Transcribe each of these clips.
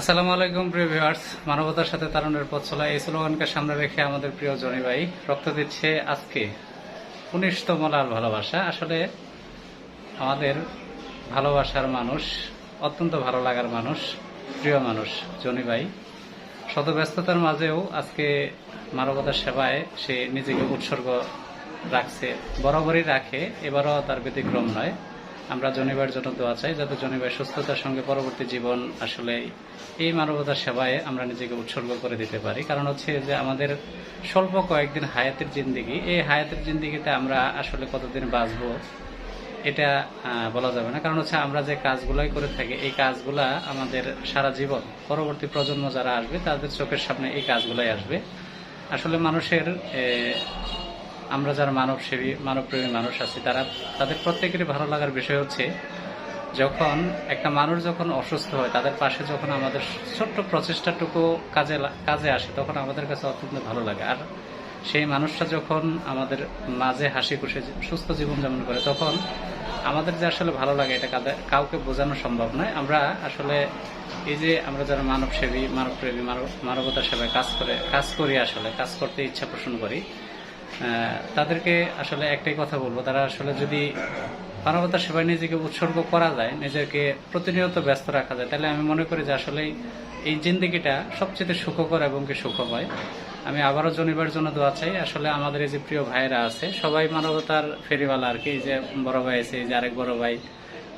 আসসালামু আলাইকুম, প্রিয় ভিউয়ার্স। মানবতার সাথে তারুণের পথ চলা এই স্লোগানকে সামনে রেখে আমাদের প্রিয় জনি ভাই রক্ত দিচ্ছে আজকে। উনিশতম লাল ভালোবাসা। আসলে আমাদের ভালোবাসার মানুষ, অত্যন্ত ভালো লাগার মানুষ, প্রিয় মানুষ জনি ভাই। শত ব্যস্ততার মাঝেও আজকে মানবতার সেবায় সে নিজেকে উৎসর্গ রাখছে, বরাবরই রাখে, এবারও তার ব্যতিক্রম নয়। আমরা জনিবার জন্য দোয়া চাই, যাতে জনিবার সুস্থতার সঙ্গে পরবর্তী জীবন আসলে এই মানবতার সেবায় আমরা নিজেকে উৎসর্গ করে দিতে পারি। কারণ হচ্ছে যে আমাদের স্বল্প কয়েকদিন হায়াতের জিন্দিগি, এই হায়াতের জিন্দিগিতে আমরা আসলে কতদিন বাঁচবো এটা বলা যাবে না। কারণ হচ্ছে আমরা যে কাজগুলোই করে থাকি, এই কাজগুলা আমাদের সারা জীবন, পরবর্তী প্রজন্ম যারা আসবে, তাদের চোখের সামনে এই কাজগুলাই আসবে। আসলে মানুষের আমরা যারা মানবসেবী মানবপ্রেমী মানুষ আছি, তারা তাদের প্রত্যেকেরই ভালো লাগার বিষয় হচ্ছে, যখন একটা মানুষ যখন অসুস্থ হয়, তাদের পাশে যখন আমাদের ছোট্ট প্রচেষ্টাটুকু কাজে কাজে আসে, তখন আমাদের কাছে অত্যন্ত ভালো লাগে। আর সেই মানুষটা যখন আমাদের মাঝে হাসি খুশি, সুস্থ জীবন জীবনযাপন করে, তখন আমাদের যে আসলে ভালো লাগে, এটা কাউকে বোঝানো সম্ভব নয়। আমরা আসলে এই যে আমরা যারা মানবসেবী, মানবপ্রেমী, মানব- মানবতার সেবায় কাজ করে, কাজ করি আসলে, কাজ করতে ইচ্ছা পোষণ করি তাদেরকে আসলে একটাই কথা বলব, তারা আসলে যদি মানবতার সেবায় নিজেকে উৎসর্গ করা যায়, নিজেকে প্রতিনিয়ত ব্যস্ত রাখা যায়, তাহলে আমি মনে করি যে আসলে এই জিন্দিগিটা সবচেয়ে সুখকর এবং কি সুখময়। আমি আবারও জনিবার জন্য দোয়া চাই, আসলে আমাদের এই যে প্রিয় ভাইয়েরা আছে, সবাই মানবতার ফেরিওয়ালা আর কি যে বড় ভাই আছে, এই যে আরেক বড় ভাই,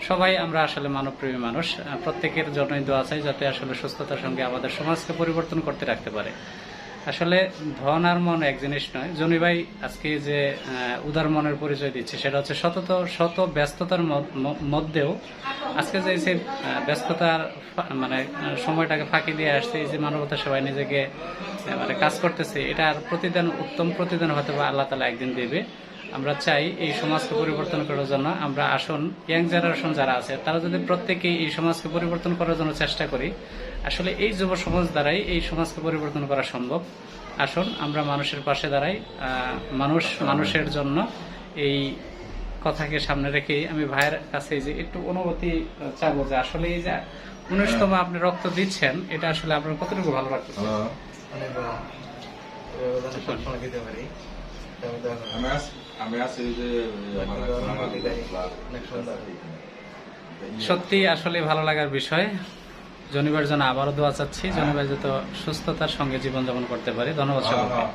সবাই আমরা আসলে মানবপ্রেমী মানুষ প্রত্যেকের জন্যই দোয়া চাই যাতে আসলে সুস্থতার সঙ্গে আমাদের সমাজকে পরিবর্তন করতে রাখতে পারে। আসলে ধন আর মন এক জিনিস নয়। জনি ভাই আজকে যে উদার মনের পরিচয় দিচ্ছে, সেটা হচ্ছে শত শত ব্যস্ততার মধ্যেও আজকে যে যে ব্যস্ততার মানে সময়টাকে ফাঁকি দিয়ে আসছে, এই যে মানবতা সবাই নিজেকে মানে কাজ করতেছে এটার প্রতিদান, উত্তম প্রতিদান হয়তো বা আল্লাহ তালা একদিন দেবে। আমরা চাই এই সমাজকে পরিবর্তন করার জন্য, আমরা আসুন, ইয়াং জেনারেশন যারা আছে, তারা যদি প্রত্যেকেই এই সমাজকে পরিবর্তন করার জন্য চেষ্টা করি, আসলে এই যুব সমাজ দ্বারাই এই সমাজকে পরিবর্তন করা সম্ভব। আসুন, আমরা মানুষের পাশে দাঁড়াই মানুষ, মানুষের জন্য এই কথাকে সামনে রেখে আমি ভাইয়ের কাছে যে একটু অনুভূতি চাবো যে আসলে এই যে উনিশতম আপনি রক্ত দিচ্ছেন এটা আসলে আপনার কতটুকু ভালো অনেক সুন্দর। সত্যি আসলে ভালো লাগার বিষয়। জনিবার জন্য আবারও দোয়া চাচ্ছি। জনিবার যত সুস্থতার সঙ্গে জীবনযাপন করতে পারি। ধন্যবাদ হ্যাঁ, হ্যাঁ।